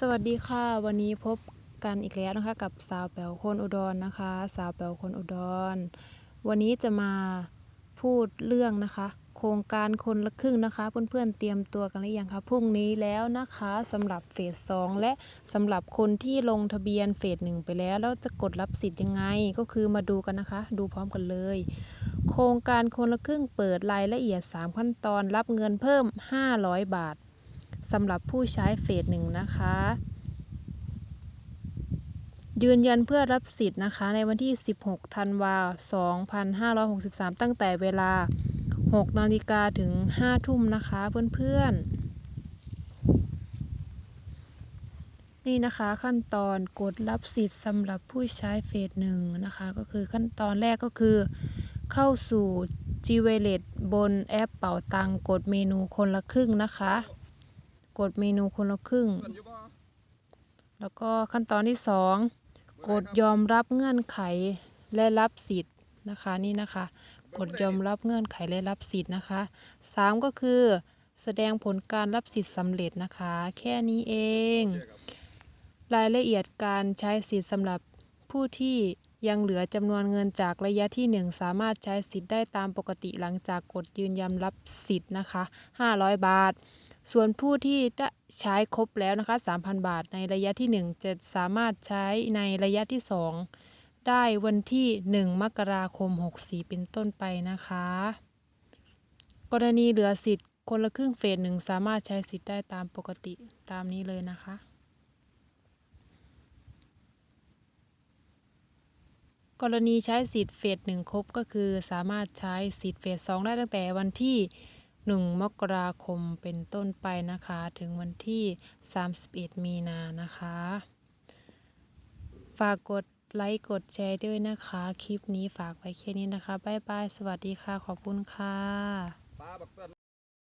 สวัสดีค่ะ วันนี้พบกันอีกแล้วนะคะ กับสาวแป๋วคนอุดรนะคะ สาวแป๋วคนอุดร วันนี้จะมาพูดเรื่องนะคะ โครงการคนละครึ่งนะคะ เพื่อนๆเตรียมตัวกันหรือยังคะพรุ่งนี้แล้วนะคะสำหรับเฟสสองและสำหรับคนที่ลงทะเบียนเฟสหนึ่งไปแล้วแล้วจะกดรับสิทธิ์ยังไงก็คือมาดูกันนะคะ ดูพร้อมกันเลย โครงการคนละครึ่งเปิดรายละเอียด 3 ขั้นตอนรับเงินเพิ่ม 500 บาท สำหรับผู้ใช้เฟสหนึ่งนะคะ ยืนยันเพื่อรับสิทธิ์นะคะ ในวันที่ 16 ธันวาคม2563 ตั้งแต่เวลา 6 นาฬิกาถึง 5 ทุ่มนะคะเพื่อนๆนี่นะคะขั้นตอนกดรับสิทธิ์สำหรับผู้ใช้เฟสหนึ่งนะคะ ก็คือขั้นตอนแรกก็คือ เข้าสู่ g w a l e t บนแอปเป๋าตังกดเมนูคนละครึ่งนะคะ กดเมนูคนละครึ่งเพื่อนอยู่บ่แล้วก็ขั้นตอนที่ 2 กดยอมรับเงื่อนไขและรับสิทธิ์นะคะนี่นะคะ กดยอมรับเงื่อนไขและรับสิทธิ์นะคะ 3 ก็คือแสดงผลการรับสิทธิ์สำเร็จนะคะ แค่นี้เอง รายละเอียดการใช้สิทธิ์สำหรับผู้ที่ยังเหลือจำนวนเงินจากระยะที่ 1 สามารถใช้สิทธิ์ได้ตามปกติหลังจากกดยืนยันรับสิทธิ์นะคะ 500 บาท ส่วนผู้ที่ได้ใช้ครบแล้วนะคะ 3,000 บาทในระยะที่ 1 จะสามารถใช้ในระยะที่ 2 ได้วันที่ 1 มกราคม 64 เป็นต้นไปนะคะ กรณีเหลือสิทธิ์คนละครึ่งเฟสหนึ่งสามารถใช้สิทธิ์ได้ตามปกติตามนี้เลยนะคะ กรณีใช้สิทธิ์เฟสหนึ่งครบก็คือสามารถใช้สิทธิ์เฟสสองได้ตั้งแต่วันที่ 1 มกราคมเป็นต้นไปนะคะ ถึงวันที่ 31 มีนานะคะ ฝากกดไลค์กดแชร์ด้วยนะคะ คลิปนี้ฝากไว้แค่นี้นะคะ บ๊ายบาย สวัสดีค่ะ ขอบคุณค่ะ